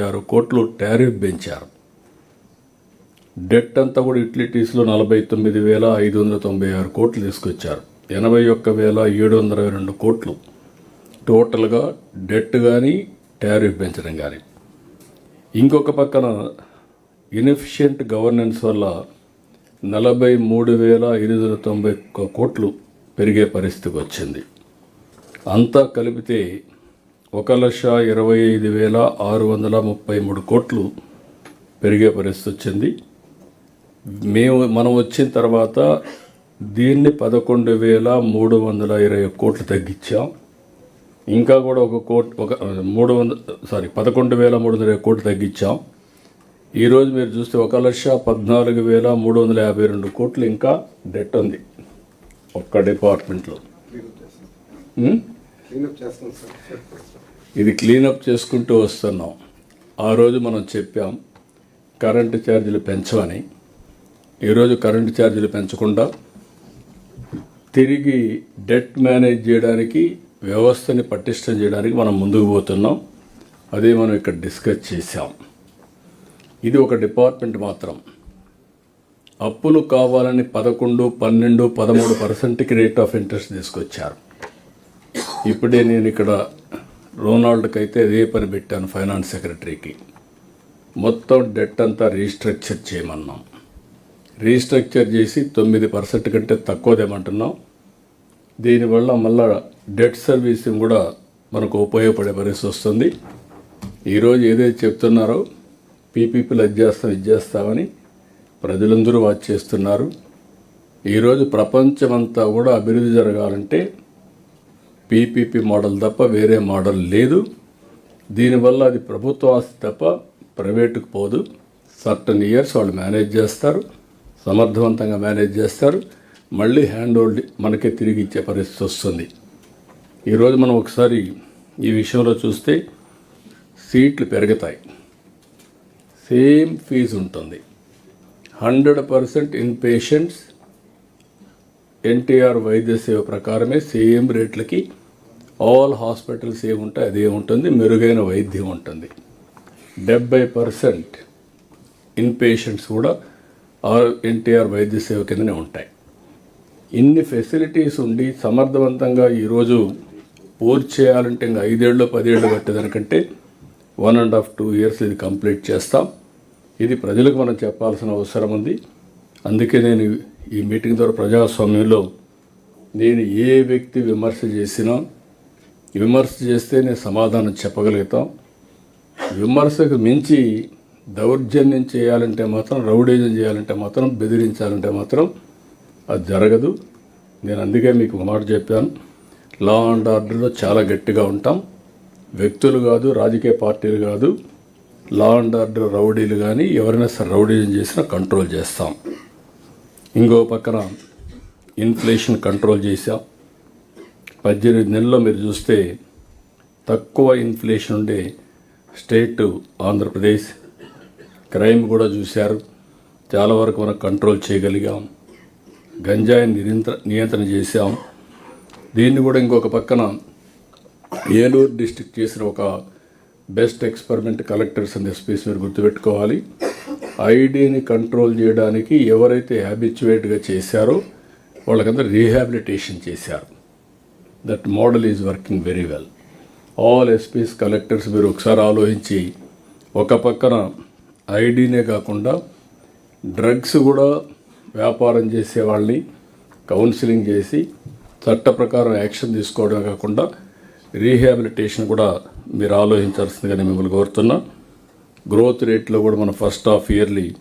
ఆరు కోట్లు టారిఫ్ పెంచారు డెట్ అంతా కూడా యుటిలిటీస్లో నలభై తొమ్మిది వేల ఐదు వందల తొంభై ఆరు కోట్లు తీసుకొచ్చారు ఎనభై ఒక్క వేల ఏడు వందల ఇరవై రెండు కోట్లు టోటల్గా డెట్ కానీ టారిఫ్ పెంచడం కానీ ఇంకొక పక్కన ఇనిఫిషియంట్ గవర్నెన్స్ వల్ల నలభై మూడు వేల ఐదు వందల తొంభై ఒక్క కోట్లు పెరిగే పరిస్థితికి వచ్చింది అంతా కలిపితే ఒక లక్ష ఇరవై ఐదు వేల ఆరు వందల ముప్పై మూడు కోట్లు పెరిగే పరిస్థితి వచ్చింది. మేము మనం వచ్చిన తర్వాత దీన్ని పదకొండు వేల మూడు వందల ఇరవై కోట్లు తగ్గించాం. ఇంకా కూడా ఒక కోట్ ఒక మూడు వందల సారీ పదకొండు వేల మూడు వందల ఇరవై కోట్లు తగ్గించాం. ఈరోజు మీరు చూస్తే ఒక లక్ష పద్నాలుగు వేల మూడు వందల యాభై రెండు కోట్లు ఇంకా డెట్ ఉంది ఒక్క డిపార్ట్మెంట్లో? క్లీనప్ చేస్తాం సార్. ఇది క్లీనప్ చేసుకుంటూ వస్తున్నాం. ఆ రోజు మనం చెప్పాం కరెంటు ఛార్జీలు పెంచమని. ఈరోజు కరెంటు ఛార్జీలు పెంచకుండా తిరిగి డెట్ మేనేజ్ చేయడానికి వ్యవస్థని పటిష్టం చేయడానికి మనం ముందుకు పోతున్నాం. అదే మనం ఇక్కడ డిస్కస్ చేశాం. ఇది ఒక డిపార్ట్మెంట్ మాత్రం. అప్పులు కావాలని పదకొండు పన్నెండు పదమూడు పర్సెంట్కి రేట్ ఆఫ్ ఇంట్రెస్ట్ తీసుకొచ్చారు. ఇప్పుడే నేను ఇక్కడ రోనాల్డ్కి అయితే అదే పని పెట్టాను ఫైనాన్స్ సెక్రటరీకి. మొత్తం డెట్ అంతా రీస్ట్రక్చర్ చేయమన్నాం. రీస్ట్రక్చర్ చేసి తొమ్మిది పర్సెంట్ కంటే తక్కువదేమంటున్నాం దీనివల్ల మళ్ళా డెట్ సర్వీసింగ్ కూడా మనకు ఉపయోగపడే పరిస్థితి వస్తుంది. ఈరోజు ఏదైతే చెప్తున్నారో పీపీపీలు అది చేస్తాం ఇది చేస్తామని ప్రజలందరూ వాచ్ చేస్తున్నారు. ఈరోజు ప్రపంచమంతా కూడా అభివృద్ధి జరగాలంటే పీపీపీ మోడల్ తప్ప వేరే మోడల్ లేదు. దీనివల్ల అది ప్రభుత్వ ఆస్తి తప్ప ప్రైవేటుకు పోదు. సర్టన్ ఇయర్స్ వాళ్ళు మేనేజ్ చేస్తారు. సమర్థవంతంగా మేనేజ్ చేస్తారు. మళ్ళీ హ్యాండ్ హోల్డ్ మనకే తిరిగి ఇచ్చే పరిస్థితి వస్తుంది. ఈరోజు మనం ఒకసారి ఈ విషయంలో చూస్తే సీట్లు పెరుగుతాయి. సేమ్ ఫీజు ఉంటుంది. Hundred percent in patients NTR వైద్య సేవ ప్రకారమే సేమ్ రేట్లకి ఆల్ హాస్పిటల్స్ ఏముంటే అదే ఉంటుంది మెరుగైన వైద్యం ఉంటుంది. డెబ్బై పర్సెంట్ ఇన్ పేషెంట్స్ కూడా ఆర్ ఎన్టీఆర్ వైద్య సేవ కిందనే ఉంటాయి. ఇన్ని ఫెసిలిటీస్ ఉండి సమర్థవంతంగా ఈరోజు పూర్తి చేయాలంటే ఇంకా ఐదేళ్ళు పదేళ్ళు పట్టేదానికంటే one and half two years ఇది కంప్లీట్ చేస్తాం. ఇది ప్రజలకు మనం చెప్పాల్సిన అవసరం ఉంది. అందుకే నేను ఈ మీటింగ్ ద్వారా ప్రజాస్వామ్యంలో నేను ఏ వ్యక్తి విమర్శ చేసినా విమర్శ చేస్తే నేను సమాధానం చెప్పగలుగుతాం. విమర్శకు మించి దౌర్జన్యం చేయాలంటే మాత్రం రౌడేజం చేయాలంటే మాత్రం బెదిరించాలంటే మాత్రం అది జరగదు. నేను అందుకే మీకు ఒక మాట చెప్పాను. లా అండ్ ఆర్డర్లో చాలా గట్టిగా ఉంటాం. వ్యక్తులు కాదు రాజకీయ పార్టీలు కాదు లా అండ్ ఆర్డర్ రౌడీలు కానీ ఎవరైనా సరే రౌడీజం చేసినా కంట్రోల్ చేస్తాం. ఇంకో పక్కన ఇన్ఫ్లేషన్ కంట్రోల్ చేశాం. పద్దెనిమిది నెలల్లో మీరు చూస్తే తక్కువ ఇన్ఫ్లేషన్ ఉండే స్టేట్ ఆంధ్రప్రదేశ్. క్రైమ్ కూడా చూశారు. చాలా వరకు మనం కంట్రోల్ చేయగలిగాం. గంజాయిని నిరంతర నియంత్రణ చేశాం. దీన్ని కూడా ఇంకొక పక్కన ఏలూరు డిస్టిక్ చేసిన ఒక best experiment collectors and SPs మీరు గుర్తుపెట్టుకోవాలి. ఐడిని కంట్రోల్ చేయడానికి ఎవరైతే హ్యాబిచువేట్గా చేశారో వాళ్ళకంతా రీహాబిలిటేషన్ చేశారు. That model is working very well all SPs collectors మీరు ఒకసారి ఆలోచించి ఒక పక్కన ఐడీనే కాకుండా డ్రగ్స్ కూడా వ్యాపారం చేసే వాళ్ళని కౌన్సిలింగ్ చేసి చట్ట ప్రకారం యాక్షన్ తీసుకోవడమే కాకుండా రీహాబిలిటేషన్ కూడా మీరు ఆలోచించాల్సిందిగా నేను మిమ్మల్ని కోరుతున్నా. గ్రోత్ రేట్లో కూడా మనం ఫస్ట్ హాఫ్ ఇయర్లీ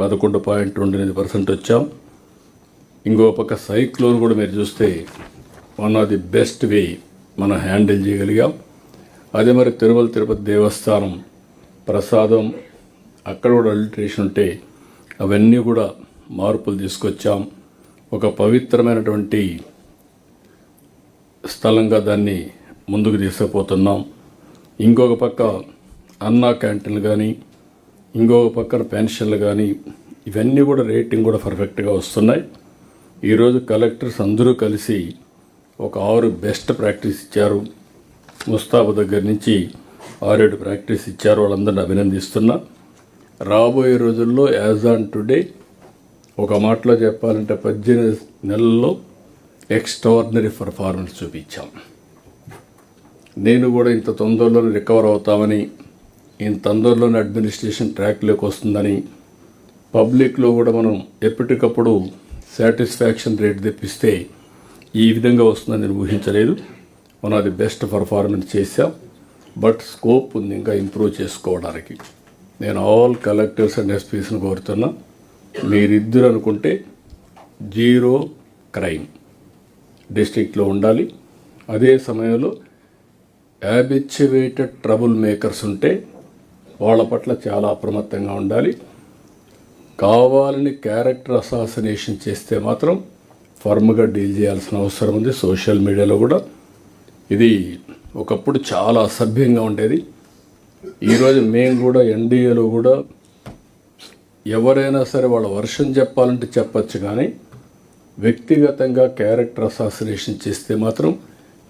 పదకొండు పాయింట్ రెండు ఎనిమిది పర్సెంట్ వచ్చాం. ఇంకో పక్క సైక్లోన్ కూడా మీరు చూస్తే one of the best way మనం హ్యాండిల్ చేయగలిగాం. అదే మరి తిరుమల తిరుపతి దేవస్థానం ప్రసాదం అక్కడ కూడా అల్టరేషన్ ఉంటే అవన్నీ కూడా మార్పులు తీసుకొచ్చాం. ఒక పవిత్రమైనటువంటి స్థలంగా దాన్ని ముందుకు తీసుకుపోతున్నాం. ఇంకొక పక్క అన్నా క్యాంటీన్లు కానీ ఇంకొక పక్కన పెన్షన్లు కానీ ఇవన్నీ కూడా రేటింగ్ కూడా పర్ఫెక్ట్గా వస్తున్నాయి. ఈరోజు కలెక్టర్స్ అందరూ కలిసి ఒక ఆరు బెస్ట్ ప్రాక్టీస్ ఇచ్చారు. ముస్తాబు దగ్గర నుంచి ఆరేడు ప్రాక్టీస్ ఇచ్చారు. వాళ్ళందరిని అభినందిస్తున్నా. రాబోయే రోజుల్లో యాజ్ ఆన్ టుడే ఒక మాటలో చెప్పాలంటే పద్దెనిమిది నెలల్లో ఎక్స్ట్రాడినరీ పర్ఫార్మెన్స్ చూపించాం. నేను కూడా ఇంత తొందరలో రికవర్ అవుతామని ఇంత తొందరలోనే అడ్మినిస్ట్రేషన్ ట్రాక్లోకి వస్తుందని పబ్లిక్లో కూడా మనం ఎప్పటికప్పుడు సాటిస్ఫాక్షన్ రేట్ తెప్పిస్తే ఈ విధంగా వస్తుందని నేను ఊహించలేదు మనం అది బెస్ట్ పర్ఫార్మెన్స్ చేశాం. బట్ స్కోప్ ఉంది ఇంకా ఇంప్రూవ్ చేసుకోవడానికి. నేను ఆల్ కలెక్టర్స్ అండ్ ఎస్పీస్ని కోరుతున్నా. మీరిద్దరు అనుకుంటే జీరో క్రైమ్ డిస్ట్రిక్ట్లో ఉండాలి. అదే సమయంలో యాబిచ్యువేటెడ్ ట్రబుల్ మేకర్స్ ఉంటే వాళ్ళ పట్ల చాలా అప్రమత్తంగా ఉండాలి. కావాలని క్యారెక్టర్ అసాసినేషన్ చేస్తే మాత్రం ఫర్మ్గా డీల్ చేయాల్సిన అవసరం ఉంది. సోషల్ మీడియాలో కూడా ఇది ఒకప్పుడు చాలా అసభ్యంగా ఉండేది. ఈరోజు మేము కూడా ఎన్డీఏలో కూడా ఎవరైనా సరే వాళ్ళ వర్షం చెప్పాలంటే చెప్పచ్చు కానీ వ్యక్తిగతంగా క్యారెక్టర్ అసాసినేషన్ చేస్తే మాత్రం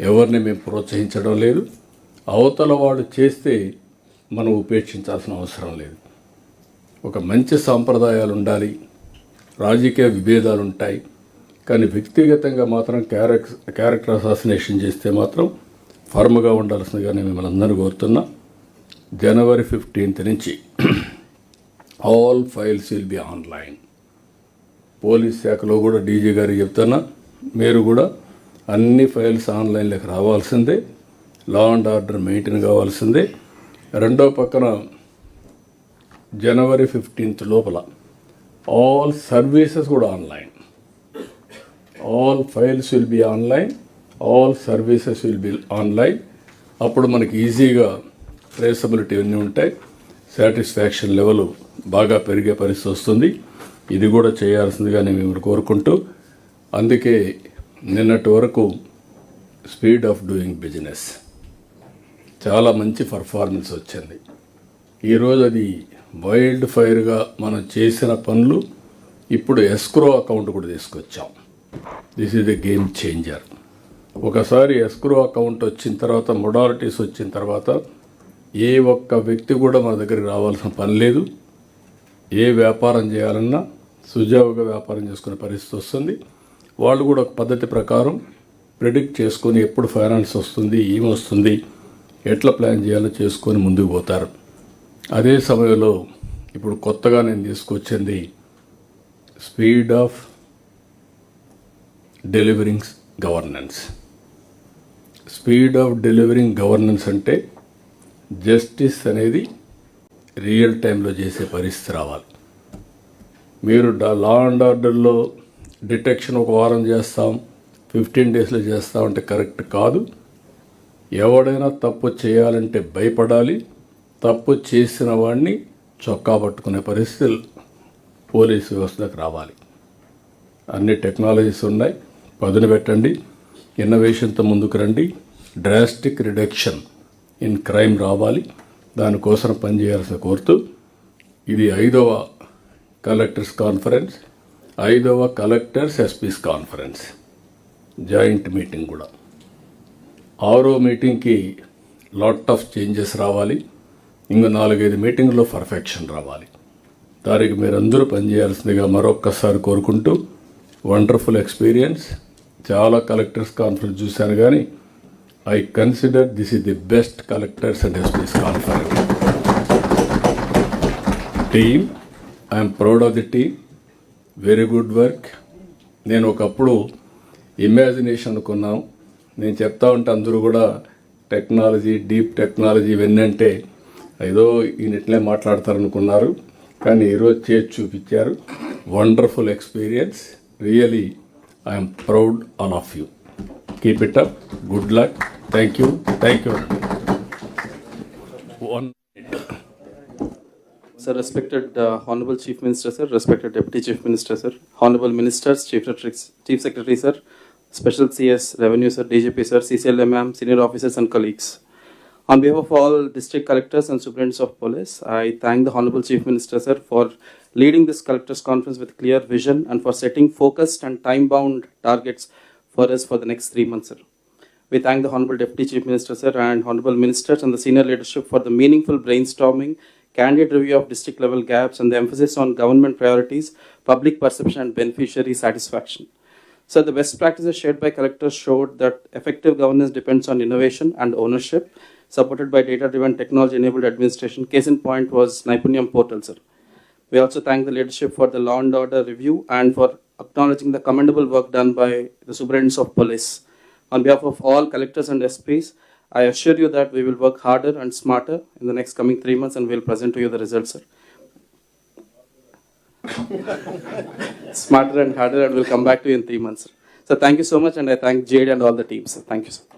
ఎవరిని మేము ప్రోత్సహించడం లేదు. అవతల వాడు చేస్తే మనం ఉపేక్షించాల్సిన అవసరం లేదు. ఒక మంచి సాంప్రదాయాలు ఉండాలి. రాజకీయ విభేదాలు ఉంటాయి. కానీ వ్యక్తిగతంగా మాత్రం క్యారెక్ క్యారెక్టర్ అసాసినేషన్ చేస్తే మాత్రం ఫర్మ్గా ఉండాల్సిందిగా నేను మిమ్మల్ని అందరూ కోరుతున్నా. జనవరి ఫిఫ్టీన్త్ నుంచి all files will be online. Police శాఖలో కూడా డీజీ గారికి చెప్తున్నా మీరు కూడా అన్ని ఫైల్స్ ఆన్లైన్లోకి రావాల్సిందే లా అండ్ ఆర్డర్ మెయింటైన్ కావాల్సిందే. రెండో పక్కన జనవరి ఫిఫ్టీన్త్ లోపల ఆల్ సర్వీసెస్ కూడా online. All files will be online all services will be online అప్పుడు మనకి ఈజీగా ట్రేసబిలిటీ అన్నీ ఉంటాయి. సాటిస్ఫాక్షన్ లెవెల్ బాగా పెరిగే పరిస్థితి వస్తుంది. ఇది కూడా చేయాల్సిందిగా నేను మిమ్మల్ని కోరుకుంటూ అందుకే నిన్నటి వరకు స్పీడ్ ఆఫ్ డూయింగ్ బిజినెస్ చాలా మంచి పర్ఫార్మెన్స్ వచ్చింది. ఈరోజు అది వైల్డ్ ఫైర్గా మనం చేసిన పనులు ఇప్పుడు ఎస్క్రో అకౌంట్ కూడా తీసుకొచ్చాం. This is a game changer ఒకసారి ఎస్క్రో అకౌంట్ వచ్చిన తర్వాత మొడాలిటీస్ వచ్చిన తర్వాత ఏ ఒక్క వ్యక్తి కూడా మన దగ్గరికి రావాల్సిన పని లేదు. ఏ వ్యాపారం చేయాలన్నా సుజావుగా వ్యాపారం చేసుకునే పరిస్థితి వస్తుంది. వాళ్ళు కూడా ఒక పద్ధతి ప్రకారం ప్రిడిక్ట్ చేసుకొని ఎప్పుడు ఫైనాన్స్ వస్తుంది ఏమొస్తుంది ఎట్లా ప్లాన్ చేయాలో చేసుకొని ముందుకు పోతారు. అదే సమయంలో ఇప్పుడు కొత్తగా నేను తీసుకొచ్చింది speed of delivering governance. Speed of delivering governance అంటే జస్టిస్ అనేది రియల్ టైంలో చేసే పరిస్థితి రావాలి. మీరు లా అండ్ ఆర్డర్లో డిటెక్షన్ ఒక వారం చేస్తాం ఫిఫ్టీన్ డేస్లో చేస్తామంటే కరెక్ట్ కాదు. ఎవడైనా తప్పు చేయాలంటే భయపడాలి. తప్పు చేసిన వాడిని చొక్కా పట్టుకునే పరిస్థితులు పోలీసు వ్యవస్థకు రావాలి. అన్ని టెక్నాలజీస్ ఉన్నాయి. పదును పెట్టండి. ఇన్నోవేషన్తో ముందుకు రండి. డ్రాస్టిక్ రిడక్షన్ ఇన్ క్రైమ్ రావాలి. దానికోసం పనిచేయాల్సిన కోరుతూ ఇది ఐదవ కలెక్టర్స్ కాన్ఫరెన్స్ ఐదవ collectors SPs conference. Joint meeting కూడా. ఆరో మీటింగ్కి లాట్ ఆఫ్ చేంజెస్ రావాలి. ఇంకా నాలుగైదు మీటింగ్లో పర్ఫెక్షన్ రావాలి. దానికి మీరందరూ పనిచేయాల్సిందిగా మరొక్కసారి కోరుకుంటూ వండర్ఫుల్ ఎక్స్పీరియన్స్. చాలా కలెక్టర్స్ కాన్ఫరెన్స్ చూశాను కానీ I consider this is the best collectors and SPs conference team I'm proud of the team very good work నేను ఒకప్పుడు ఇమాజినేషన్ అనుకున్నాం. నేను చెప్తా ఉంటే అందరూ కూడా టెక్నాలజీ డీప్ టెక్నాలజీ ఇవన్నీ అంటే ఏదో ఈయనట్లే మాట్లాడతారనుకున్నారు. కానీ ఈరోజు చేసి చూపించారు. Wonderful experience really I am proud all of you. Keep it up. Good luck. Thank you. Thank you. One. Sir, respected uh, Honorable Chief Minister, sir, respected Deputy Chief Minister, sir, Honorable Ministers, Chief, Chief Secretary, sir, Special CS, Revenue, sir, DGP, sir, CCLM, senior officers and colleagues. On behalf of all district collectors and superintendents of police, I thank the Honorable Chief Minister, sir, for leading this collectors conference with clear vision and for setting focused and time-bound targets for us for the next three months, sir. We thank the Honorable Deputy Chief Minister, sir, and Honorable Ministers and the senior leadership for the meaningful brainstorming, candid review of district level gaps, and the emphasis on government priorities, public perception, and beneficiary satisfaction. So the best practices shared by collectors showed that effective governance depends on innovation and ownership, supported by data-driven technology-enabled administration. Case in point was Naipunyam portal, sir. We also thank the leadership for the law and order review and for acknowledging the commendable work done by the superintendents of police. On behalf of all collectors and SPs, I assure you that we will work harder and smarter in the next coming three months and we'll present to you the results, sir. smarter and harder and we'll come back to you in three months. sir. So thank you so much and I thank Jade and all the teams. sir. Thank you, sir.